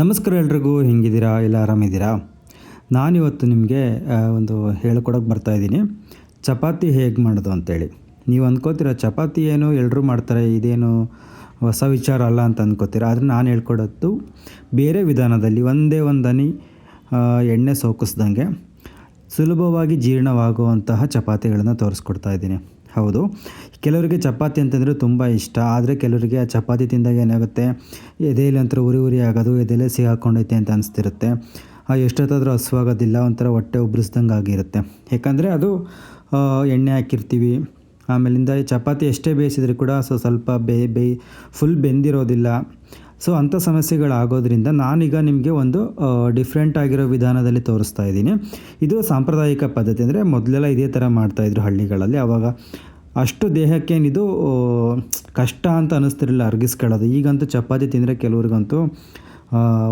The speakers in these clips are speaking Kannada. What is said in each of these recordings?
ನಮಸ್ಕಾರ ಎಲ್ರಿಗೂ, ಹೆಂಗಿದ್ದೀರಾ? ಎಲ್ಲ ಆರಾಮಿದ್ದೀರಾ? ನಾನಿವತ್ತು ನಿಮಗೆ ಒಂದು ಹೇಳ್ಕೊಡೋಕೆ ಬರ್ತಾಯಿದ್ದೀನಿ ಚಪಾತಿ ಹೇಗೆ ಮಾಡೋದು ಅಂತೇಳಿ. ನೀವು ಅಂದ್ಕೋತೀರ ಚಪಾತಿ ಏನು ಎಲ್ಲರೂ ಮಾಡ್ತಾರೆ, ಇದೇನು ಹೊಸ ವಿಚಾರ ಅಲ್ಲ ಅಂತ ಅಂದ್ಕೋತೀರ ಆದರೆ ನಾನು ಹೇಳ್ಕೊಡೋದು, ಬೇರೆ ವಿಧಾನದಲ್ಲಿ ಒಂದೇ ಒಂದು ಎಣ್ಣೆ ಸೋಕಿಸ್ದಂಗೆ ಸುಲಭವಾಗಿ ಜೀರ್ಣವಾಗುವಂತಹ ಚಪಾತಿಗಳನ್ನು ತೋರಿಸ್ಕೊಡ್ತಾ ಇದ್ದೀನಿ. ಹೌದು. ಕೆಲವರಿಗೆ ಚಪಾತಿ ಅಂತಂದರೆ ತುಂಬ ಇಷ್ಟ. ಆದರೆ ಕೆಲವರಿಗೆ ಆ ಚಪಾತಿ ತಿಂದಾಗ ಏನಾಗುತ್ತೆ? ಎದೆಯಲ್ಲಿ ಒಂಥರ ಉರಿ ಉರಿ ಆಗೋದು ಎದೆಲೆ ಹಾಕ್ಕೊಂಡೈತೆ ಅಂತ ಅನಿಸ್ತಿರುತ್ತೆ. ಎಷ್ಟೊತ್ತಾದರೂ ಹಸುವಾಗೋದಿಲ್ಲ, ಒಂಥರ ಹೊಟ್ಟೆ ಉಬ್ರಿಸ್ದಂಗೆ ಆಗಿರುತ್ತೆ. ಯಾಕಂದರೆ ಅದು ಎಣ್ಣೆ ಹಾಕಿರ್ತೀವಿ. ಆಮೇಲಿಂದ ಚಪಾತಿ ಎಷ್ಟೇ ಬೇಯಿಸಿದ್ರು ಕೂಡ ಸೊ ಸ್ವಲ್ಪ ಬೇ ಬೇಯ್ ಫುಲ್ ಬೆಂದಿರೋದಿಲ್ಲ. ಸೊ ಅಂಥ ಸಮಸ್ಯೆಗಳಾಗೋದ್ರಿಂದ ನಾನೀಗ ನಿಮಗೆ ಒಂದು ಡಿಫ್ರೆಂಟ್ ಆಗಿರೋ ವಿಧಾನದಲ್ಲಿ ತೋರಿಸ್ತಾ ಇದ್ದೀನಿ. ಇದು ಸಾಂಪ್ರದಾಯಿಕ ಪದ್ಧತಿ. ಅಂದರೆ ಮೊದಲೆಲ್ಲ ಇದೇ ಥರ ಮಾಡ್ತಾಯಿದ್ರು ಹಳ್ಳಿಗಳಲ್ಲಿ. ಆವಾಗ ಅಷ್ಟು ದೇಹಕ್ಕೇನಿದು ಕಷ್ಟ ಅಂತ ಅನ್ನಿಸ್ತಿರಲಿಲ್ಲ ಅರ್ಗಿಸ್ಕೊಳ್ಳೋದು. ಈಗಂತೂ ಚಪಾತಿ ತಿಂದರೆ ಕೆಲವ್ರಿಗಂತೂ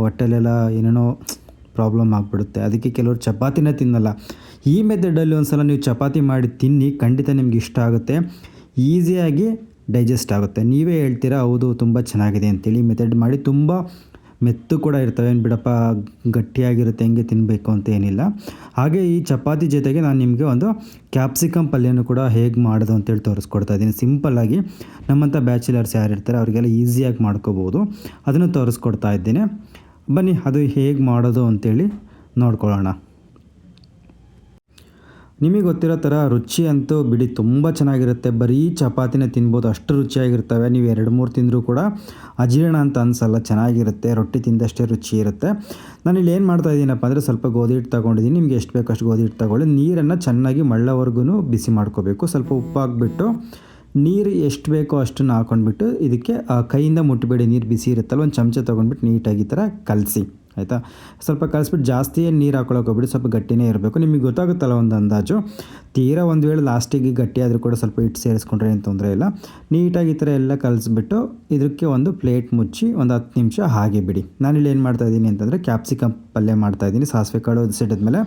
ಹೊಟ್ಟೆಲೆಲ್ಲ ಏನೇನೋ ಪ್ರಾಬ್ಲಮ್ ಆಗಿಬಿಡುತ್ತೆ. ಅದಕ್ಕೆ ಕೆಲವರು ಚಪಾತಿನೇ ತಿನ್ನಲ್ಲ. ಈ ಮೆಥಡಲ್ಲಿ ಒಂದು ಸಲ ನೀವು ಚಪಾತಿ ಮಾಡಿ ತಿನ್ನಿ, ಖಂಡಿತ ನಿಮ್ಗೆ ಇಷ್ಟ ಆಗುತ್ತೆ. ಈಸಿಯಾಗಿ ಡೈಜೆಸ್ಟ್ ಆಗುತ್ತೆ. ನೀವೇ ಹೇಳ್ತೀರಾ, ಹೌದು, ತುಂಬ ಚೆನ್ನಾಗಿದೆ ಅಂತೇಳಿ ಮೆಥಡ್ ಮಾಡಿ ತುಂಬ ಮೆತ್ತು ಕೂಡ ಇರ್ತವೆ. ಏನು ಬಿಡಪ್ಪ, ಗಟ್ಟಿಯಾಗಿರುತ್ತೆ, ಹೆಂಗೆ ತಿನ್ನಬೇಕು ಅಂತ ಏನಿಲ್ಲ. ಹಾಗೆ ಈ ಚಪಾತಿ ಜೊತೆಗೆ ನಾನು ನಿಮಗೆ ಒಂದು ಕ್ಯಾಪ್ಸಿಕಮ್ ಪಲ್ಯನೂ ಕೂಡ ಹೇಗೆ ಮಾಡೋದು ಅಂತೇಳಿ ತೋರಿಸ್ಕೊಡ್ತಾ ಇದ್ದೀನಿ. ಸಿಂಪಲ್ಲಾಗಿ ನಮ್ಮಂಥ ಬ್ಯಾಚುಲರ್ಸ್ ಯಾರು ಇರ್ತಾರೆ, ಅವರಿಗೆಲ್ಲ ಈಸಿಯಾಗಿ ಮಾಡ್ಕೋಬೋದು. ಅದನ್ನು ತೋರಿಸ್ಕೊಡ್ತಾ ಇದ್ದೀನಿ. ಬನ್ನಿ, ಅದು ಹೇಗೆ ಮಾಡೋದು ಅಂತೇಳಿ ನೋಡ್ಕೊಳ್ಳೋಣ. ನಿಮಗೆ ಗೊತ್ತಿರೋ ಥರ ರುಚಿ ಅಂತೂ ಬಿಡಿ ತುಂಬ ಚೆನ್ನಾಗಿರುತ್ತೆ. ಬರೀ ಚಪಾತಿನೇ ತಿನ್ಬೋದು, ಅಷ್ಟು ರುಚಿಯಾಗಿರ್ತವೆ. ನೀವು ಎರಡು ಮೂರು ತಿಂದರೂ ಕೂಡ ಅಜೀರ್ಣ ಅಂತ ಅನಿಸಲ್ಲ, ಚೆನ್ನಾಗಿರುತ್ತೆ. ರೊಟ್ಟಿ ತಿಂದಷ್ಟೇ ರುಚಿ ಇರುತ್ತೆ. ನಾನು ಇಲ್ಲಿ ಏನು ಮಾಡ್ತಾ ಇದ್ದೀನಪ್ಪ ಅಂದರೆ ಸ್ವಲ್ಪ ಗೋಧಿ ಹಿಟ್ಟು ತೊಗೊಂಡಿದ್ದೀನಿ. ನಿಮ್ಗೆ ಎಷ್ಟು ಬೇಕೋ ಅಷ್ಟು ಗೋಧಿ ಹಿಟ್ಟು ತೊಗೊಳ್ಳಿ. ನೀರನ್ನು ಚೆನ್ನಾಗಿ ಮಳ್ಳವರೆಗೂ ಬಿಸಿ ಮಾಡ್ಕೋಬೇಕು. ಸ್ವಲ್ಪ ಉಪ್ಪು ಹಾಕ್ಬಿಟ್ಟು ನೀರು ಎಷ್ಟು ಬೇಕೋ ಅಷ್ಟನ್ನು ಹಾಕೊಂಡ್ಬಿಟ್ಟು ಇದಕ್ಕೆ ಕೈಯಿಂದ ಮುಟ್ಟಬೇಡಿ ನೀರು ಬಿಸಿ ಇರುತ್ತಲ್ಲ, ಒಂದು ಚಮಚ ತೊಗೊಂಡ್ಬಿಟ್ಟು ನೀಟಾಗಿ ಈ ಥರ ಕಲಸಿ. ಆಯಿತಾ? ಸ್ವಲ್ಪ ಕಲಿಸ್ಬಿಟ್ಟು ಜಾಸ್ತಿ ನೀರು ಹಾಕೊಳ್ಳೋಕೆ ಹೋಗ್ಬಿಡಿ, ಸ್ವಲ್ಪ ಗಟ್ಟಿನೇ ಇರಬೇಕು. ನಿಮಗೆ ಗೊತ್ತಾಗುತ್ತಲ್ಲ ಒಂದು ಅಂದಾಜು? ತೀರಾ ಒಂದು ವೇಳೆ ಲಾಸ್ಟಿಗೆ ಗಟ್ಟಿ ಆದರೂ ಕೂಡ ಸ್ವಲ್ಪ ಹಿಟ್ಟು ಸೇರಿಸ್ಕೊಂಡ್ರೆ ಏನು ತೊಂದರೆ ಇಲ್ಲ. ನೀಟಾಗಿ ಈ ಥರ ಎಲ್ಲ ಕಲಿಸ್ಬಿಟ್ಟು ಇದಕ್ಕೆ ಒಂದು ಪ್ಲೇಟ್ ಮುಚ್ಚಿ ಒಂದು ಹತ್ತು ನಿಮಿಷ ಹಾಗೆ ಬಿಡಿ. ನಾನಿಲ್ಲಿ ಏನು ಮಾಡ್ತಾ ಇದ್ದೀನಿ ಅಂತಂದರೆ ಕ್ಯಾಪ್ಸಿಕಮ್ ಪಲ್ಯ ಮಾಡ್ತಾಯಿದ್ದೀನಿ ಸಾಸಿವೆ ಕಾಳು ಸಿಡಿದ್ಮೇಲೆ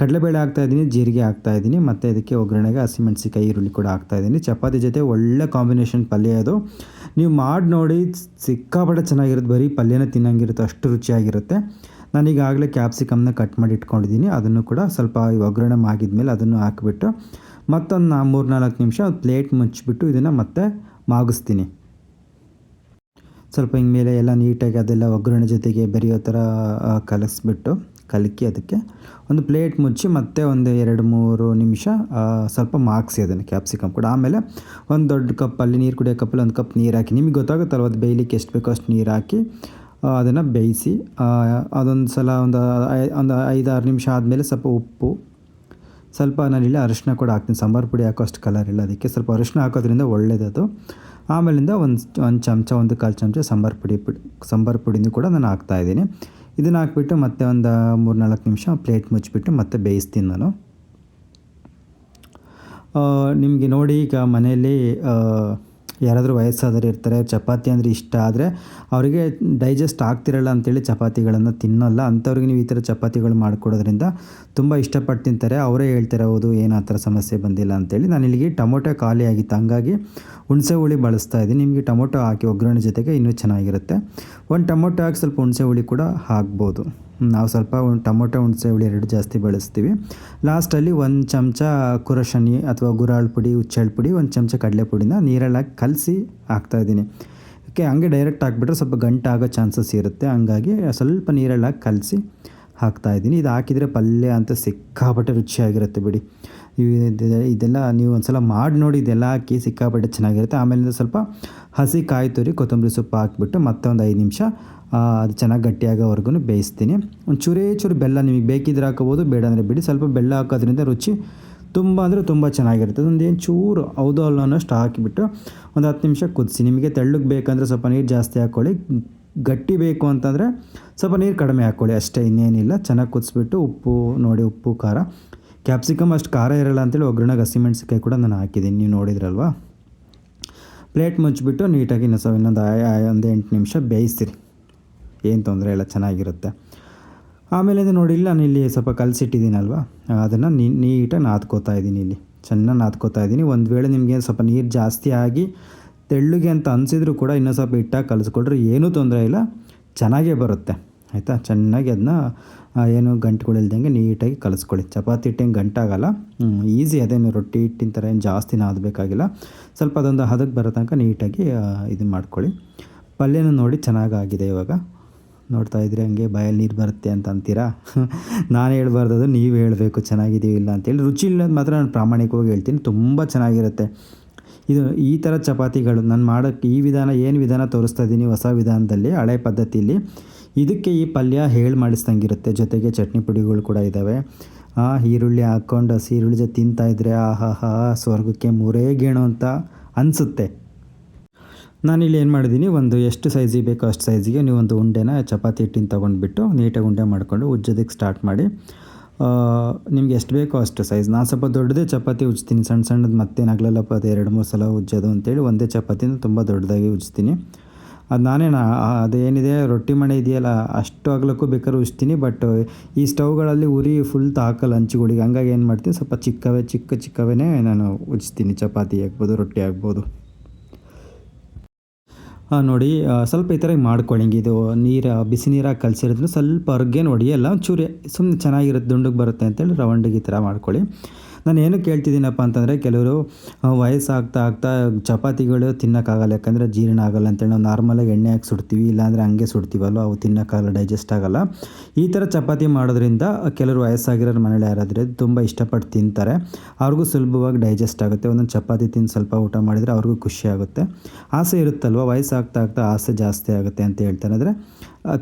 ಕಡಲೆಬೇಳೆ ಹಾಕ್ತಾಯಿದ್ದೀನಿ ಜೀರಿಗೆ ಹಾಕ್ತಾಯಿದ್ದೀನಿ ಮತ್ತು ಇದಕ್ಕೆ ಒಗ್ಗರಣೆಗೆ ಹಸಿಮೆಣಸಿಕಾಯಿ ಈರುಳ್ಳಿ ಕೂಡ ಹಾಕ್ತಾಯಿದ್ದೀನಿ ಚಪಾತಿ ಜೊತೆ ಒಳ್ಳೆ ಕಾಂಬಿನೇಷನ್ ಪಲ್ಯ ಅದು. ನೀವು ಮಾಡಿ ನೋಡಿ, ಸಿಕ್ಕಾಪಟ್ಟೆ ಚೆನ್ನಾಗಿರುತ್ತೆ. ಬರೀ ಪಲ್ಯನ ತಿನ್ನಂಗಿರುತ್ತೆ, ಅಷ್ಟು ರುಚಿಯಾಗಿರುತ್ತೆ. ನಾನೀಗಾಗಲೇ ಕ್ಯಾಪ್ಸಿಕಮ್ನ ಕಟ್ ಮಾಡಿ ಇಟ್ಕೊಂಡಿದ್ದೀನಿ. ಅದನ್ನು ಕೂಡ ಸ್ವಲ್ಪ ಒಗ್ಗರಣೆ ಮಾಗಿದ್ಮೇಲೆ ಅದನ್ನು ಹಾಕಿಬಿಟ್ಟು ಮತ್ತೊಂದು ನಾ ಮೂರು ನಾಲ್ಕು ನಿಮಿಷ ಪ್ಲೇಟ್ ಮುಚ್ಚಿಬಿಟ್ಟು ಇದನ್ನು ಮತ್ತೆ ಮಾಗಿಸ್ತೀನಿ. ಸ್ವಲ್ಪ ಹಿಂಗೆ ಮೇಲೆ ಎಲ್ಲ ನೀಟಾಗಿ ಅದೆಲ್ಲ ಒಗ್ಗರಣೆ ಜೊತೆಗೆ ಬೆರೆಯೋ ಥರ ಕಲಸಿಬಿಟ್ಟು ಕಲಕಿ ಅದಕ್ಕೆ ಒಂದು ಪ್ಲೇಟ್ ಮುಚ್ಚಿ ಮತ್ತೆ ಒಂದು ಎರಡು ಮೂರು ನಿಮಿಷ ಸ್ವಲ್ಪ ಮಾಗಿಸಿ ಅದನ್ನು ಕ್ಯಾಪ್ಸಿಕಮ್ ಕೂಡ. ಆಮೇಲೆ ಒಂದು ದೊಡ್ಡ ಕಪ್ಪಲ್ಲಿ ನೀರು ಕುಡಿಯೋ ಕಪ್ಪಲ್ಲಿ ಒಂದು ಕಪ್ ನೀರು ಹಾಕಿ, ನಿಮಗೆ ಗೊತ್ತಾಗುತ್ತಲ್ವ ಅದು ಬೇಯಲಿಕ್ಕೆ ಎಷ್ಟು ಬೇಕೋ ಅಷ್ಟು ನೀರು ಹಾಕಿ ಅದನ್ನು ಬೇಯಿಸಿ ಅದೊಂದು ಸಲ ಒಂದು ಒಂದು ಐದಾರು ನಿಮಿಷ ಆದಮೇಲೆ ಸ್ವಲ್ಪ ಉಪ್ಪು, ಸ್ವಲ್ಪ ನಾನಿಲ್ಲಿ ಅರಿಶಿನ ಕೂಡ ಹಾಕ್ತೀನಿ. ಸಾಂಬಾರು ಪುಡಿ ಹಾಕೋ ಅಷ್ಟು ಕಲರ್ ಇಲ್ಲ ಅದಕ್ಕೆ. ಸ್ವಲ್ಪ ಅರಿಶಿನ ಹಾಕೋದ್ರಿಂದ ಒಳ್ಳೆಯದದು ಆಮೇಲಿಂದ ಒಂದು ಒಂದು ಚಮಚ, ಒಂದು ಕಾಲು ಚಮಚ ಸಾಂಬಾರು ಪುಡಿ ಪುಡಿ, ಸಾಂಬಾರು ಪುಡಿನೂ ಕೂಡ ನಾನು ಹಾಕ್ತಾಯಿದ್ದೀನಿ ಇದನ್ನು ಹಾಕ್ಬಿಟ್ಟು ಮತ್ತೆ ಒಂದು ಮೂರು ನಾಲ್ಕು ನಿಮಿಷ ಪ್ಲೇಟ್ ಮುಚ್ಚಿಬಿಟ್ಟು ಮತ್ತೆ ಬೇಯಿಸ್ತೀನಿ ನಾನು. ನಿಮಗೆ ನೋಡಿ ಈಗ ಮನೆಯಲ್ಲಿ ಯಾರಾದರೂ ವಯಸ್ಸಾದವರು ಇರ್ತಾರೆ, ಚಪಾತಿ ಅಂದರೆ ಇಷ್ಟ ಆದರೆ ಅವರಿಗೆ ಡೈಜೆಸ್ಟ್ ಆಗ್ತಿರಲ್ಲ ಅಂತೇಳಿ ಚಪಾತಿಗಳನ್ನು ತಿನ್ನೋಲ್ಲ. ಅಂಥವ್ರಿಗೆ ನೀವು ಈ ಥರ ಚಪಾತಿಗಳು ಮಾಡಿಕೊಡೋದ್ರಿಂದ ತುಂಬ ಇಷ್ಟಪಟ್ಟು ತಿಂತಾರೆ. ಅವರೇ ಹೇಳ್ತಾರೆ, ಹೌದು, ಏನು ಆ ಥರ ಸಮಸ್ಯೆ ಬಂದಿಲ್ಲ ಅಂತೇಳಿ. ನಾನು ಇಲ್ಲಿಗೆ ಟೊಮೊಟೊ ಖಾಲಿ ಆಗಿತ್ತು. ಹಂಗಾಗಿ ಹುಣಸೆ ಹುಳಿ ಬಳಸ್ತಾ ಇದ್ದೀನಿ. ನಿಮಗೆ ಟೊಮೊಟೊ ಹಾಕಿ ಒಗ್ಗರಣೆ ಜೊತೆಗೆ ಇನ್ನೂ ಚೆನ್ನಾಗಿರುತ್ತೆ. ಒಂದು ಟೊಮೊಟೊ ಹಾಕಿ ಸ್ವಲ್ಪ ಹುಣಸೆ ಹುಳಿ ಕೂಡ ಹಾಕ್ಬೋದು. ನಾವು ಸ್ವಲ್ಪ ಒಂದು ಟೊಮೊಟೊ ಹುಣಸೆ ಹುಳಿ ಎರಡು ಜಾಸ್ತಿ ಬಳಸ್ತೀವಿ. ಲಾಸ್ಟಲ್ಲಿ ಒಂದು ಚಮಚ ಕುರಶನಿ ಅಥವಾ ಗುರಾಳ್ ಪುಡಿ, ಹುಚ್ಚೆಳ್ ಪುಡಿ, ಒಂದು ಚಮಚ ಕಡಲೆ ಪುಡಿನ ನೀರಲ್ಲಿ ಹಾಕಿ ಕಲಸಿ ಹಾಕ್ತಾಯಿದ್ದೀನಿ ಓಕೆ, ಹಂಗೆ ಡೈರೆಕ್ಟ್ ಹಾಕ್ಬಿಟ್ರೆ ಸ್ವಲ್ಪ ಗಂಟಾಗೋ ಚಾನ್ಸಸ್ ಇರುತ್ತೆ. ಹಂಗಾಗಿ ಸ್ವಲ್ಪ ನೀರಲ್ಲಿ ಹಾಕಿ ಕಲಸಿ ಹಾಕ್ತಾಯಿದ್ದೀನಿ ಇದು ಹಾಕಿದರೆ ಪಲ್ಯ ಅಂತ ಸಿಕ್ಕಾಪಟ್ಟೆ ರುಚಿಯಾಗಿರುತ್ತೆ ಬಿಡಿ. ಇದೆಲ್ಲ ನೀವು ಒಂದು ಸಲ ಮಾಡಿ ನೋಡಿ, ಇದೆಲ್ಲ ಹಾಕಿ ಸಿಕ್ಕಾಪಟ್ಟೆ ಚೆನ್ನಾಗಿರುತ್ತೆ. ಆಮೇಲಿಂದ ಸ್ವಲ್ಪ ಹಸಿ ಕಾಯಿ ತುರಿ, ಕೊತ್ತಂಬರಿ ಸೊಪ್ಪು ಹಾಕ್ಬಿಟ್ಟು ಮತ್ತೊಂದು ಐದು ನಿಮಿಷ ಅದು ಚೆನ್ನಾಗಿ ಗಟ್ಟಿಯಾಗೋವರೆಗೂ ಬೇಯಿಸ್ತೀನಿ. ಒಂದು ಚೂರೇ ಚೂರು ಬೆಲ್ಲ ನಿಮಗೆ ಬೇಕಿದ್ರೆ ಹಾಕೋಬೋದು ಬೇಡ ಅಂದರೆ ಬಿಡಿ. ಸ್ವಲ್ಪ ಬೆಲ್ಲ ಹಾಕೋದ್ರಿಂದ ರುಚಿ ತುಂಬ ಅಂದರೆ ತುಂಬ ಚೆನ್ನಾಗಿರುತ್ತೆ. ಒಂದು ಏನು ಚೂರು ಹೌದು ಅಲ್ಲ ಅನ್ನೋಷ್ಟು ಹಾಕಿಬಿಟ್ಟು ಒಂದು ಹತ್ತು ನಿಮಿಷ ಕುದಿಸಿ. ನಿಮಗೆ ತೆಳ್ಳಗೆ ಬೇಕಂದರೆ ಸ್ವಲ್ಪ ನೀರು ಜಾಸ್ತಿ ಹಾಕ್ಕೊಳ್ಳಿ ಗಟ್ಟಿ ಬೇಕು ಅಂತಂದರೆ ಸ್ವಲ್ಪ ನೀರು ಕಡಿಮೆ ಹಾಕ್ಕೊಳ್ಳಿ ಅಷ್ಟೇ, ಇನ್ನೇನಿಲ್ಲ. ಚೆನ್ನಾಗಿ ಕುದಿಸ್ಬಿಟ್ಟು ಉಪ್ಪು, ನೋಡಿ ಉಪ್ಪು, ಖಾರ. ಕ್ಯಾಪ್ಸಿಕಮ್ ಅಷ್ಟು ಖಾರ ಇರಲ್ಲ ಅಂತೇಳಿ ಒಗ್ಗರಣೆಗೆ ಹಸಿಮೆಣ್ಸಿಕಾಯಿ ಕೂಡ ನಾನು ಹಾಕಿದ್ದೀನಿ. ನೀವು ನೋಡಿದ್ರಲ್ವಾ? ಪ್ಲೇಟ್ ಮುಚ್ಚಿಬಿಟ್ಟು ನೀಟಾಗಿ ಇನ್ನೊಂದು ಇನ್ನೊಂದು ಒಂದು ಎಂಟು ನಿಮಿಷ ಬೇಯಿಸ್ತೀರಿ. ಏನು ತೊಂದರೆ ಇಲ್ಲ, ಚೆನ್ನಾಗಿರುತ್ತೆ. ಆಮೇಲೆ ಇದು ನೋಡಿ ನಾನು ಇಲ್ಲಿ ಸ್ವಲ್ಪ ಕಲಸಿಟ್ಟಿದ್ದೀನಲ್ವ? ಅದನ್ನು ನೀಟಾಗಿ ನಾದ್ಕೋತಾ ಇದ್ದೀನಿ ಇಲ್ಲಿ. ಚೆನ್ನಾಗಿ ನಾದ್ಕೋತಾ ಇದ್ದೀನಿ. ಒಂದು ವೇಳೆ ನಿಮಗೆ ಸ್ವಲ್ಪ ನೀರು ಜಾಸ್ತಿ ಆಗಿ ತೆಳ್ಳುಗೆ ಅಂತ ಅನಿಸಿದ್ರು ಕೂಡ ಇನ್ನೂ ಸ್ವಲ್ಪ ಹಿಟ್ಟಾಗಿ ಕಲಿಸ್ಕೊಟ್ರೆ ಏನೂ ತೊಂದರೆ ಇಲ್ಲ. ಚೆನ್ನಾಗೇ ಬರುತ್ತೆ. ಆಯಿತಾ? ಚೆನ್ನಾಗಿ ಅದನ್ನ ಏನು ಗಂಟುಗಳಿಲ್ದಂಗೆ ನೀಟಾಗಿ ಕಲಿಸ್ಕೊಳ್ಳಿ. ಚಪಾತಿ ಹಿಟ್ಟೇನು ಗಂಟಾಗಲ್ಲ. ಈಸಿ ಅದೇನು ರೊಟ್ಟಿ ಹಿಟ್ಟಿನ ಥರ ಏನು ಜಾಸ್ತಿ ನಾದಬೇಕಾಗಿಲ್ಲ. ಸ್ವಲ್ಪ ಅದೊಂದು ಹದಕ್ಕೆ ಬರೋ ತನಕ ನೀಟಾಗಿ ಇದು ಮಾಡ್ಕೊಳ್ಳಿ. ಪಲ್ಯನೂ ನೋಡಿ ಚೆನ್ನಾಗಾಗಿದೆ ಇವಾಗ. ನೋಡ್ತಾ ಇದ್ರೆ ಹಂಗೆ ಬಾಯಲ್ಲಿ ನೀರು ಬರುತ್ತೆ ಅಂತ ಅಂತೀರಾ? ನಾನು ಹೇಳ್ಬಾರ್ದು ಅದು ನೀವು ಹೇಳಬೇಕು ಚೆನ್ನಾಗಿದೆಯೋ ಇಲ್ಲ ಅಂತೇಳಿ ರುಚಿ ಇಲ್ಲದ ಮಾತ್ರ ನಾನು ಪ್ರಾಮಾಣಿಕವಾಗಿ ಹೇಳ್ತೀನಿ, ತುಂಬ ಚೆನ್ನಾಗಿರುತ್ತೆ. ಇದು ಈ ಥರ ಚಪಾತಿಗಳು, ನಾನು ಮಾಡೋಕ್ಕೆ ಈ ವಿಧಾನ ಏನು ವಿಧಾನ ತೋರಿಸ್ತಾ ಇದ್ದೀನಿ ಹೊಸ ವಿಧಾನದಲ್ಲಿ, ಹಳೆ ಪದ್ಧತಿಯಲ್ಲಿ ಇದಕ್ಕೆ ಈ ಪಲ್ಯ ಹೇಳಿ ಮಾಡಿಸ್ದಂಗಿರುತ್ತೆ. ಜೊತೆಗೆ ಚಟ್ನಿ ಪುಡಿಗಳು ಕೂಡ ಇದ್ದಾವೆ ಆ, ಈರುಳ್ಳಿ ಹಾಕ್ಕೊಂಡು ಹಸಿ ಈರುಳ್ಳಿ ಜೊತೆ ತಿಂತಾಯಿದ್ರೆ ಆಹಾ ಸ್ವರ್ಗಕ್ಕೆ ಮೂರೇ ಗೇಣು ಅಂತ ಅನಿಸುತ್ತೆ. ನಾನಿಲ್ಲಿ ಏನು ಮಾಡಿದ್ದೀನಿ, ಒಂದು ಎಷ್ಟು ಸೈಜಿಗೆ ಬೇಕೋ ಅಷ್ಟು ಸೈಜಿಗೆ ನೀವು ಒಂದು ಉಂಡೆನ, ಚಪಾತಿ ಹಿಟ್ಟಿನ ತೊಗೊಂಡ್ಬಿಟ್ಟು ನೀಟಾಗಿ ಉಂಡೆ ಮಾಡಿಕೊಂಡು ಉಜ್ಜೋದಕ್ಕೆ ಸ್ಟಾರ್ಟ್ ಮಾಡಿ. ನಿಮ್ಗೆ ಎಷ್ಟು ಬೇಕೋ ಅಷ್ಟು ಸೈಜ್ ನಾನು ಸ್ವಲ್ಪ ದೊಡ್ಡದೇ ಚಪಾತಿ ಉಜ್ತೀನಿ, ಸಣ್ಣ ಸಣ್ಣದು ಮತ್ತೇನಾಗಲಲ್ಲಪ್ಪ ಅದು ಎರಡು, ಮೂರು ಸಲ ಉಜ್ಜೋದು ಅಂತೇಳಿ ಒಂದೇ ಚಪಾತಿನ ತುಂಬ ದೊಡ್ಡದಾಗಿ ಉಜ್ತೀನಿ. ಅದು ನಾನೇ ನಾ ಅದೇನಿದೆ ರೊಟ್ಟಿ ಮಣೆ ಇದೆಯಲ್ಲ, ಅಷ್ಟು ಅಗಲಕ್ಕೂ ಬೇಕಾದ್ರೂ ಉಜ್ತೀನಿ ಬಟ್ ಈ ಸ್ಟವ್ಗಳಲ್ಲಿ ಉರಿ ಫುಲ್ ತಾಕಲ್ಲ ಹಂಚುಗಳಿಗೆ ಹಂಗಾಗಿ ಏನು ಮಾಡ್ತೀನಿ, ಸ್ವಲ್ಪ ಚಿಕ್ಕವೇ, ಚಿಕ್ಕ ಚಿಕ್ಕವೇ ನಾನು ಉಜ್ತೀನಿ, ಚಪಾತಿ ಆಗ್ಬೋದು, ರೊಟ್ಟಿ ಆಗ್ಬೋದು. ನೋಡಿ ಸ್ವಲ್ಪ ಈ ಥರ ಮಾಡ್ಕೊಳ್ಳಿ ಇದು ನೀರು, ಬಿಸಿ ನೀರಾಗಿ ಕಲಸಿರೋದ್ರಿಂದ ಸ್ವಲ್ಪ ಹೊರಗೆ ನೋಡಿ ಎಲ್ಲ ಒಂಚೂರು ಸುಮ್ಮನೆ ಚೆನ್ನಾಗಿರುತ್ತೆ ದುಂಡಗೆ ಬರುತ್ತೆ ಅಂತೇಳಿ ರೌಂಡಿಗೆ ಈ ಥರ ಮಾಡ್ಕೊಳ್ಳಿ. ನಾನು ಏನು ಕೇಳ್ತಿದ್ದೀನಪ್ಪ ಅಂತಂದರೆ ಕೆಲವರು ವಯಸ್ಸಾಗ್ತಾ ಆಗ್ತಾ ಚಪಾತಿಗಳು ತಿನ್ನೋಕ್ಕಾಗಲ್ಲ, ಯಾಕಂದರೆ ಜೀರ್ಣ ಆಗಲ್ಲ ಅಂತೇಳಿ ನಾವು ನಾರ್ಮಲಾಗಿ ಎಣ್ಣೆ ಹಾಕಿ ಸುಡ್ತೀವಿ, ಇಲ್ಲಾಂದರೆ ಹಂಗೆ ಸುಡ್ತೀವಲ್ಲ ಅವು ತಿನ್ನೋಕ್ಕಾಗಲ್ಲ, ಡೈಜೆಸ್ಟ್ ಆಗಲ್ಲ. ಈ ಥರ ಚಪಾತಿ ಮಾಡೋದ್ರಿಂದ ಕೆಲವರು ವಯಸ್ಸಾಗಿರೋರು ಮನೇಲಿ ಯಾರಾದರೆ ತುಂಬ ಇಷ್ಟಪಟ್ಟು ತಿಂತಾರೆ, ಅವ್ರಿಗೂ ಸುಲಭವಾಗಿ ಡೈಜೆಸ್ಟ್ ಆಗುತ್ತೆ, ಒಂದೊಂದು ಚಪಾತಿ ತಿಂದು ಸ್ವಲ್ಪ ಊಟ ಮಾಡಿದರೆ ಅವ್ರಿಗೂ ಖುಷಿ ಆಗುತ್ತೆ. ಆಸೆ ಇರುತ್ತಲ್ವ, ವಯಸ್ಸಾಗ್ತಾ ಆಗ್ತಾ ಆಸೆ ಜಾಸ್ತಿ ಆಗುತ್ತೆ ಅಂತ ಹೇಳ್ತಾರೆ ಅಂದರೆ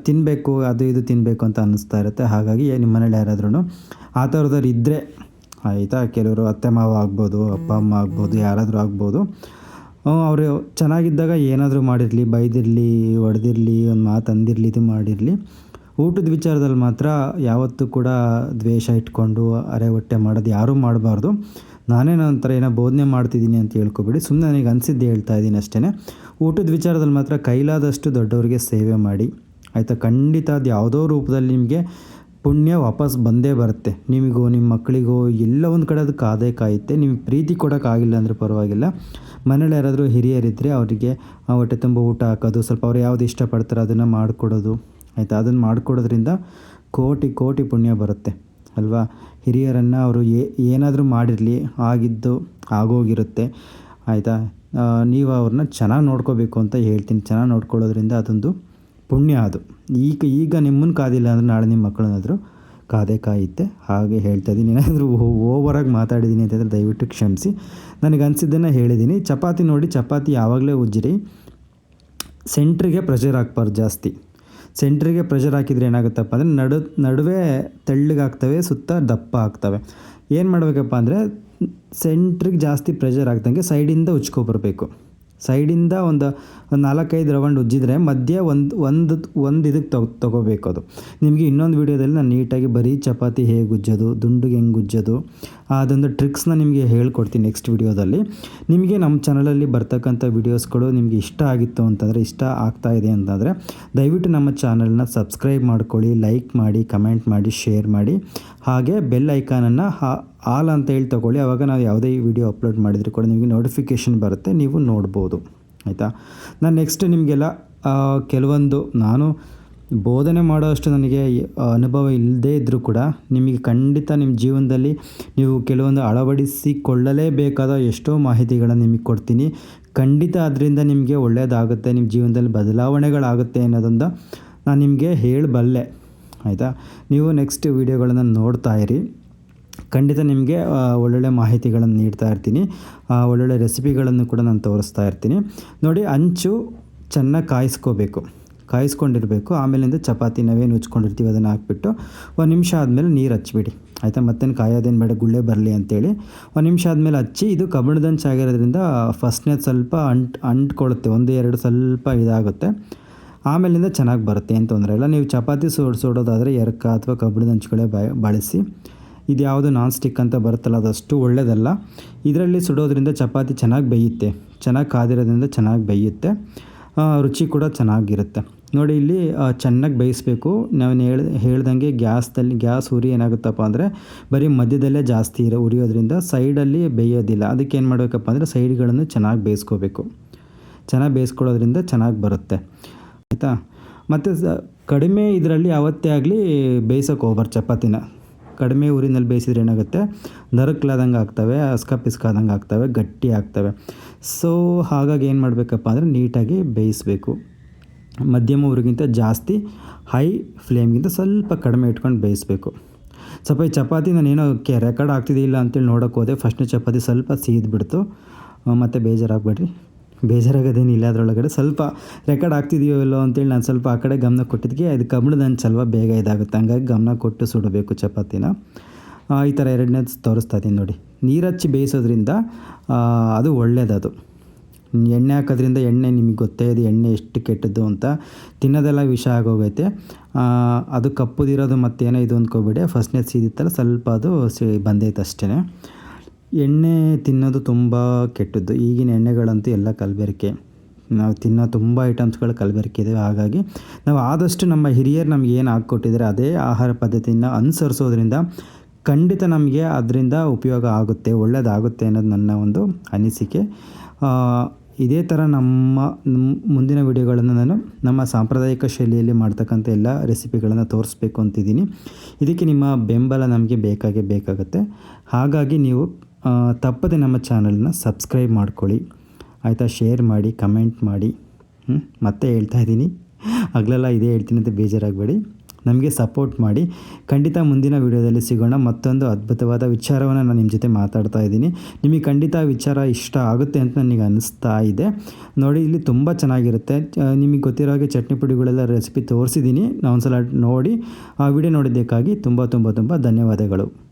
ತಿನ್ನಬೇಕು ಅದು ಇದು ತಿನ್ನಬೇಕು ಅಂತ ಅನ್ನಿಸ್ತಾ ಇರುತ್ತೆ. ಹಾಗಾಗಿ ನಿಮ್ಮ ಮನೇಲಿ ಯಾರಾದ್ರೂ ಆ ಥರದವ್ರು ಇದ್ದರೆ ಆಯಿತಾ ಕೆಲವರು ಅತ್ತೆ ಮಾವ ಆಗ್ಬೋದು, ಅಪ್ಪ ಅಮ್ಮ ಆಗ್ಬೋದು, ಯಾರಾದರೂ ಆಗ್ಬೋದು. ಅವರು ಚೆನ್ನಾಗಿದ್ದಾಗ ಏನಾದರೂ ಮಾಡಿರಲಿ, ಬೈದಿರಲಿ, ಹೊಡೆದಿರಲಿ, ಒಂದು ಮಾತು ಅಂದಿರಲಿ, ಇದು ಮಾಡಿರಲಿ. ಊಟದ ವಿಚಾರದಲ್ಲಿ ಮಾತ್ರ ಯಾವತ್ತೂ ಕೂಡ ದ್ವೇಷ ಇಟ್ಕೊಂಡು ಅರೆ ಹೊಟ್ಟೆ ಮಾಡೋದು ಯಾರೂ ಮಾಡಬಾರ್ದು. ನಾನೇ ನಂತರ ಏನೋ ಬೋಧನೆ ಮಾಡ್ತಿದ್ದೀನಿ ಅಂತ ಹೇಳ್ಕೊಬೇಡಿ. ಸುಮ್ಮನೆ ನನಗೆ ಅನಿಸಿದ್ದು ಹೇಳ್ತಾ ಇದ್ದೀನಿ ಅಷ್ಟೇ ಊಟದ ವಿಚಾರದಲ್ಲಿ ಮಾತ್ರ ಕೈಲಾದಷ್ಟು ದೊಡ್ಡವರಿಗೆ ಸೇವೆ ಮಾಡಿ. ಆಯಿತಾ? ಖಂಡಿತ ಅದು ಯಾವುದೋ ರೂಪದಲ್ಲಿ ನಿಮಗೆ ಪುಣ್ಯ ವಾಪಸ್ ಬಂದೇ ಬರುತ್ತೆ. ನಿಮಗೋ ನಿಮ್ಮ ಮಕ್ಕಳಿಗೋ, ಎಲ್ಲ ಒಂದು ಕಡೆ ಅದು ಕಾದೇ ಕಾಯುತ್ತೆ. ನಿಮಗೆ ಪ್ರೀತಿ ಕೊಡೋಕ್ಕಾಗಿಲ್ಲ ಅಂದರೆ ಪರವಾಗಿಲ್ಲ. ಮನೇಲಿ ಯಾರಾದರೂ ಹಿರಿಯರಿದ್ದರೆ ಅವರಿಗೆ ಹೊಟ್ಟೆ ತುಂಬ ಊಟ ಹಾಕೋದು, ಸ್ವಲ್ಪ ಅವ್ರು ಯಾವ್ದು ಇಷ್ಟಪಡ್ತಾರೆ ಅದನ್ನು ಮಾಡಿಕೊಡೋದು, ಆಯಿತಾ? ಅದನ್ನು ಮಾಡಿಕೊಡೋದ್ರಿಂದ ಕೋಟಿ ಕೋಟಿ ಪುಣ್ಯ ಬರುತ್ತೆ. ಅಲ್ವಾ? ಹಿರಿಯರನ್ನು ಅವರು ಏನಾದರೂ ಮಾಡಿರಲಿ, ಆಗಿದ್ದು, ಆಗೋಗಿರುತ್ತೆ. ಆಯಿತಾ? ನೀವು ಅವ್ರನ್ನ ಚೆನ್ನಾಗಿ ನೋಡ್ಕೋಬೇಕು ಅಂತ ಹೇಳ್ತೀನಿ. ಚೆನ್ನಾಗಿ ನೋಡ್ಕೊಳ್ಳೋದ್ರಿಂದ ಅದೊಂದು ಪುಣ್ಯ ಅದು. ಈಗ ಈಗ ನಿಮ್ಮನ್ನು ಕಾದಿಲ್ಲ ಅಂದರೆ ನಾಳೆ ನಿಮ್ಮ ಮಕ್ಕಳನ್ನಾದರೂ ಕಾದೇ ಕಾಯುತ್ತೆ. ಹಾಗೆ ಹೇಳ್ತಾ ಇದ್ದೀನಿ. ಏನಾದರೂ ಓವರಾಗಿ ಮಾತಾಡಿದ್ದೀನಿ ಅಂತಂದರೆ ದಯವಿಟ್ಟು ಕ್ಷಮಿಸಿ. ನನಗೆ ಅನಿಸಿದ್ದನ್ನು ಹೇಳಿದ್ದೀನಿ. ಚಪಾತಿ ನೋಡಿ, ಚಪಾತಿ ಯಾವಾಗಲೇ ಉಜ್ಜಿರಿ. ಸೆಂಟ್ರಿಗೆ ಪ್ರೆಷರ್ ಹಾಕ್ಬಾರ್ದು ಜಾಸ್ತಿ. ಸೆಂಟ್ರಿಗೆ ಪ್ರೆಷರ್ ಹಾಕಿದರೆ ಏನಾಗುತ್ತಪ್ಪ ಅಂದರೆ ನಡು, ನಡುವೆ ತೆಳ್ಳಗಾಗ್ತವೆ, ಸುತ್ತ ದಪ್ಪ ಆಗ್ತವೆ. ಏನು ಮಾಡಬೇಕಪ್ಪ ಅಂದರೆ ಸೆಂಟ್ರಿಗೆ ಜಾಸ್ತಿ ಪ್ರೆಷರ್ ಆಗ್ತಂಗೆ ಸೈಡಿಂದ ಉಚ್ಕೊಬರ್ಬೇಕು. ಸೈಡಿಂದ ಒಂದು ನಾಲ್ಕೈದು ರೌಂಡ್ ಉಜ್ಜಿದ್ರೆ ಮಧ್ಯೆ ಒಂದು ಒಂದು ಒಂದು ಇದಕ್ಕೆ ತಗೋ ತೊಗೋಬೇಕು ಅದು ನಿಮಗೆ ಇನ್ನೊಂದು ವೀಡಿಯೋದಲ್ಲಿ ನಾನು ನೀಟಾಗಿ ಬರೀ ಚಪಾತಿ ಹೇಗೆ ಉಜ್ಜೋದು, ದುಂಡುಗೆ ಹೆಂಗೆ ಉಜ್ಜೋದು, ಅದೊಂದು ಟ್ರಿಕ್ಸ್ನ ನಿಮಗೆ ಹೇಳ್ಕೊಡ್ತೀನಿ ನೆಕ್ಸ್ಟ್ ವೀಡಿಯೋದಲ್ಲಿ. ನಿಮಗೆ ನಮ್ಮ ಚಾನಲಲ್ಲಿ ಬರ್ತಕ್ಕಂಥ ವೀಡಿಯೋಸ್ಗಳು ನಿಮಗೆ ಇಷ್ಟ ಆಗಿತ್ತು ಅಂತಂದರೆ, ಇಷ್ಟ ಆಗ್ತಾ ಇದೆ ಅಂತಂದರೆ, ದಯವಿಟ್ಟು ನಮ್ಮ ಚಾನಲ್ನ ಸಬ್ಸ್ಕ್ರೈಬ್ ಮಾಡ್ಕೊಳ್ಳಿ ಲೈಕ್ ಮಾಡಿ ಕಮೆಂಟ್ ಮಾಡಿ ಶೇರ್ ಮಾಡಿ. ಹಾಗೆ ಬೆಲ್ ಐಕಾನನ್ನು ಆಲ್ ಅಂತ ಹೇಳಿ ತೊಗೊಳ್ಳಿ. ಆವಾಗ ನಾವು ಯಾವುದೇ ವಿಡಿಯೋ ಅಪ್ಲೋಡ್ ಮಾಡಿದರೂ ಕೂಡ ನಿಮಗೆ ನೋಟಿಫಿಕೇಷನ್ ಬರುತ್ತೆ, ನೀವು ನೋಡ್ಬೋದು. ಆಯಿತಾ? ನಾನು ನೆಕ್ಸ್ಟ್ ನಿಮಗೆಲ್ಲ ಕೆಲವೊಂದು ನಾನು ಬೋಧನೆ ಮಾಡೋಷ್ಟು ನನಗೆ ಅನುಭವ ಇಲ್ಲದೇ ಇದ್ದರೂ ಕೂಡ ನಿಮಗೆ ಖಂಡಿತ ನಿಮ್ಮ ಜೀವನದಲ್ಲಿ ನೀವು ಕೆಲವೊಂದು ಅಳವಡಿಸಿಕೊಳ್ಳಲೇಬೇಕಾದ ಎಷ್ಟೋ ಮಾಹಿತಿಗಳನ್ನು ನಿಮಗೆ ಕೊಡ್ತೀನಿ. ಖಂಡಿತ ಅದರಿಂದ ನಿಮಗೆ ಒಳ್ಳೆಯದಾಗುತ್ತೆ, ನಿಮ್ಮ ಜೀವನದಲ್ಲಿ ಬದಲಾವಣೆಗಳಾಗುತ್ತೆ ಅನ್ನೋದೊಂದು ನಾನು ನಿಮಗೆ ಹೇಳಬಲ್ಲೆ. ಆಯಿತಾ? ನೀವು ನೆಕ್ಸ್ಟ್ ವೀಡಿಯೋಗಳನ್ನು ನೋಡ್ತಾ ಇರಿ. ಖಂಡಿತ ನಿಮಗೆ ಒಳ್ಳೊಳ್ಳೆ ಮಾಹಿತಿಗಳನ್ನು ನೀಡ್ತಾ ಇರ್ತೀನಿ. ಒಳ್ಳೊಳ್ಳೆ ರೆಸಿಪಿಗಳನ್ನು ಕೂಡ ನಾನು ತೋರಿಸ್ತಾ ಇರ್ತೀನಿ. ನೋಡಿ, ಅಂಚು ಚೆನ್ನಾಗಿ ಕಾಯಿಸ್ಕೋಬೇಕು. ಕಾಯಿಸ್ಕೊಂಡಿರಬೇಕು. ಆಮೇಲಿಂದ ಚಪಾತಿ ನಾವೇನು ಉಚ್ಕೊಂಡಿರ್ತೀವಿ ಅದನ್ನು ಹಾಕ್ಬಿಟ್ಟು ಒಂದು ನಿಮಿಷ ಆದಮೇಲೆ ನೀರು ಹಚ್ಬಿಡಿ. ಆಯಿತಾ? ಮತ್ತೇನು ಕಾಯೋದೇನು ಬೇಡ, ಗುಳ್ಳೆ ಬರಲಿ ಅಂತೇಳಿ. ಒಂದು ನಿಮಿಷ ಆದಮೇಲೆ ಹಚ್ಚಿ, ಇದು ಕಬ್ಬಿಣದಂಚು ಆಗಿರೋದ್ರಿಂದ ಸ್ವಲ್ಪ ಅಂಟ್, ಅಂಟ್ಕೊಳ್ಳುತ್ತೆ. ಒಂದು, ಎರಡು ಸ್ವಲ್ಪ ಇದಾಗುತ್ತೆ. ಆಮೇಲಿಂದ ಚೆನ್ನಾಗಿ ಬರುತ್ತೆ ಏನು ತೊಂದರೆ ಇಲ್ಲ. ನೀವು ಚಪಾತಿ ಸೋಡ್ ಸೋಡೋದಾದರೆ ಎರಕ ಅಥವಾ ಕಬ್ಬಿಣದ ಹಂಚ್ಗಳೇ ಬಳಸಿ. ಇದು ಯಾವುದು ನಾನ್ ಸ್ಟಿಕ್ ಅಂತ ಬರುತ್ತಲ್ಲ, ಅದಷ್ಟು ಒಳ್ಳೆಯದಲ್ಲ ಇದರಲ್ಲಿ ಸುಡೋದ್ರಿಂದ ಚಪಾತಿ ಚೆನ್ನಾಗಿ ಬೇಯುತ್ತೆ. ಚೆನ್ನಾಗಿ ಕಾದಿರೋದ್ರಿಂದ ಚೆನ್ನಾಗಿ ಬೇಯುತ್ತೆ. ರುಚಿ ಕೂಡ ಚೆನ್ನಾಗಿರುತ್ತೆ. ನೋಡಿ, ಇಲ್ಲಿ ಚೆನ್ನಾಗಿ ಬೇಯಿಸಬೇಕು. ನಾವು ಹೇಳ, ಹೇಳ್ದಂಗೆ ಗ್ಯಾಸ್ದಲ್ಲಿ, ಗ್ಯಾಸ್ ಉರಿ ಏನಾಗುತ್ತಪ್ಪ ಅಂದರೆ, ಬರೀ ಮಧ್ಯದಲ್ಲೇ ಜಾಸ್ತಿ ಇರೋ, ಉರಿಯೋದ್ರಿಂದ ಸೈಡಲ್ಲಿ ಬೇಯೋದಿಲ್ಲ. ಅದಕ್ಕೆ ಏನು ಮಾಡಬೇಕಪ್ಪ ಅಂದರೆ, ಸೈಡ್ಗಳನ್ನು ಚೆನ್ನಾಗಿ ಬೇಯಿಸ್ಕೋಬೇಕು. ಚೆನ್ನಾಗಿ ಬೇಯಿಸ್ಕೊಳ್ಳೋದ್ರಿಂದ ಚೆನ್ನಾಗಿ ಬರುತ್ತೆ. ಆಯಿತಾ? ಮತ್ತು ಕಡಿಮೆ ಇದರಲ್ಲಿ ಅವತ್ತೇ ಆಗಲಿ ಬೇಯಿಸೋಕೆ ಹೋಗ್ಬಾರ್ದು ಚಪಾತಿನ. ಕಡಿಮೆ ಊರಿನಲ್ಲಿ ಬೇಯಿಸಿದ್ರೆ ಏನಾಗುತ್ತೆ? ನರಕ್ಲಾದಂಗೆ ಆಗ್ತವೆ ಅಸ್ಕ ಪಿಸ್ಕಾದಂಗೆ ಆಗ್ತವೆ, ಗಟ್ಟಿ ಆಗ್ತವೆ. ಸೊ ಹಾಗಾಗಿ ಏನು ಮಾಡಬೇಕಪ್ಪ ಅಂದರೆ ನೀಟಾಗಿ ಬೇಯಿಸಬೇಕು. ಮಧ್ಯಮ ಊರಿಗಿಂತ ಜಾಸ್ತಿ ಹೈ ಫ್ಲೇಮ್ಗಿಂತ ಸ್ವಲ್ಪ ಕಡಿಮೆ ಇಟ್ಕೊಂಡು ಬೇಯಿಸಬೇಕು. ಸ್ವಲ್ಪ ಈ ಚಪಾತಿ ನಾನು ಏನೋ ಕೆ ರೆಕಾರ್ಡ್ ಆಗ್ತಿದ್ದಿಲ್ಲ ಅಂತೇಳಿ ನೋಡೋಕೆ ಹೋದೆ. ಫಸ್ಟ್ನೇ ಚಪಾತಿ ಸ್ವಲ್ಪ ಸೀದ್ಬಿಡ್ತು. ಮತ್ತು ಬೇಜಾರಾಗಬೇಡ್ರಿ. ಬೇಜಾರಾಗೋದೇನಿಲ್ಲ ಅದರೊಳಗಡೆ. ಸ್ವಲ್ಪ ರೆಕಾರ್ಡ್ ಆಗ್ತಿದೆಯೋ ಇಲ್ಲೋ ಅಂತೇಳಿ ನಾನು ಸ್ವಲ್ಪ ಆ ಕಡೆ ಗಮನ ಕೊಟ್ಟಿದ್ದಕ್ಕೆ ಅದು ಕಬ್ಬಿಣದ ಸ್ವಲ್ಪ ಬೇಗ ಇದಾಗುತ್ತೆ. ಹಂಗಾಗಿ ಗಮನ ಕೊಟ್ಟು ಸುಡಬೇಕು ಚಪಾತಿನ. ಈ ಥರ ಎರಡನೇದು ತೋರಿಸ್ತಾ ಇದ್ದೀನಿ ನೋಡಿ. ನೀರು ಹಚ್ಚಿ ಬೇಯಿಸೋದ್ರಿಂದ ಅದು ಒಳ್ಳೆಯದದು ಎಣ್ಣೆ ಹಾಕೋದ್ರಿಂದ ಎಣ್ಣೆ ನಿಮಗೆ ಗೊತ್ತೇ ಇದೆ ಎಣ್ಣೆ ಎಷ್ಟು ಕೆಟ್ಟದ್ದು ಅಂತ. ತಿನ್ನೋದೆಲ್ಲ ವಿಷ ಆಗೋಗೈತೆ. ಅದು ಕಪ್ಪುದಿರೋದು ಮತ್ತೇನೋ ಇದು ಅಂದ್ಕೋಬೇಡಿ. ಫಸ್ಟ್ನೇ ಸೀದಿತ್ತಲ್ಲ ಸ್ವಲ್ಪ ಅದು ಸಿ ಬಂದೈತೆ ಅಷ್ಟೇ ಎಣ್ಣೆ ತಿನ್ನೋದು ತುಂಬ ಕೆಟ್ಟದ್ದು. ಈಗಿನ ಎಣ್ಣೆಗಳಂತೂ ಎಲ್ಲ ಕಲಬೆರಕೆ. ನಾವು ತಿನ್ನೋ ತುಂಬ ಐಟಮ್ಸ್ಗಳು ಕಲಬೆರಕೆ ಇದೆ ಹಾಗಾಗಿ ನಾವು ಆದಷ್ಟು ನಮ್ಮ ಹಿರಿಯರು ನಮ್ಗೆ ಏನು ಹಾಕ್ಕೊಟ್ಟಿದ್ದಾರೆ, ಅದೇ ಆಹಾರ ಪದ್ಧತಿನ ಅನುಸರಿಸೋದ್ರಿಂದ ಖಂಡಿತ ನಮಗೆ ಅದರಿಂದ ಉಪಯೋಗ ಆಗುತ್ತೆ ಒಳ್ಳೆಯದಾಗುತ್ತೆ ಅನ್ನೋದು ನನ್ನ ಒಂದು ಅನಿಸಿಕೆ. ಇದೇ ಥರ ನಮ್ಮ ಮುಂದಿನ ವಿಡಿಯೋಗಳನ್ನು ನಾನು ನಮ್ಮ ಸಾಂಪ್ರದಾಯಿಕ ಶೈಲಿಯಲ್ಲಿ ಮಾಡ್ತಕ್ಕಂಥ ಎಲ್ಲ ರೆಸಿಪಿಗಳನ್ನು ತೋರಿಸ್ಬೇಕು ಅಂತಿದ್ದೀನಿ. ಇದಕ್ಕೆ ನಿಮ್ಮ ಬೆಂಬಲ ನಮಗೆ ಬೇಕಾಗೇ ಬೇಕಾಗುತ್ತೆ. ಹಾಗಾಗಿ ನೀವು ತಪ್ಪದೆ ನಮ್ಮ ಚಾನಲ್ನ ಸಬ್ಸ್ಕ್ರೈಬ್ ಮಾಡ್ಕೊಳ್ಳಿ. ಆಯಿತಾ? ಶೇರ್ ಮಾಡಿ, ಕಮೆಂಟ್ ಮಾಡಿ? ಮತ್ತೆ ಹೇಳ್ತಾ ಇದ್ದೀನಿ. ಹಗಲೆಲ್ಲ ಇದೇ ಹೇಳ್ತೀನಿ ಅಂತ ಬೇಜಾರಾಗಬೇಡಿ. ನಮಗೆ ಸಪೋರ್ಟ್ ಮಾಡಿ. ಖಂಡಿತ ಮುಂದಿನ ವಿಡಿಯೋದಲ್ಲಿ ಸಿಗೋಣ. ಮತ್ತೊಂದು ಅದ್ಭುತವಾದ ವಿಚಾರವನ್ನು ನಾನು ನಿಮ್ಮ ಜೊತೆ ಮಾತಾಡ್ತಾ ಇದ್ದೀನಿ. ನಿಮಗೆ ಖಂಡಿತ ವಿಚಾರ ಇಷ್ಟ ಆಗುತ್ತೆ ಅಂತ ನನಗೆ ಅನಿಸ್ತಾ ಇದೆ. ನೋಡಿ, ಇಲ್ಲಿ ತುಂಬ ಚೆನ್ನಾಗಿರುತ್ತೆ. ನಿಮಗೆ ಗೊತ್ತಿರೋ ಹಾಗೆ ಚಟ್ನಿ ಪುಡಿಗಳೆಲ್ಲ ರೆಸಿಪಿ ತೋರಿಸಿದ್ದೀನಿ. ನಾವು ಒಂದ್ಸಲ ನೋಡಿ, ಆ ವಿಡಿಯೋ ನೋಡಿದ್ದಕ್ಕಾಗಿ ತುಂಬ ತುಂಬ ತುಂಬ ಧನ್ಯವಾದಗಳು.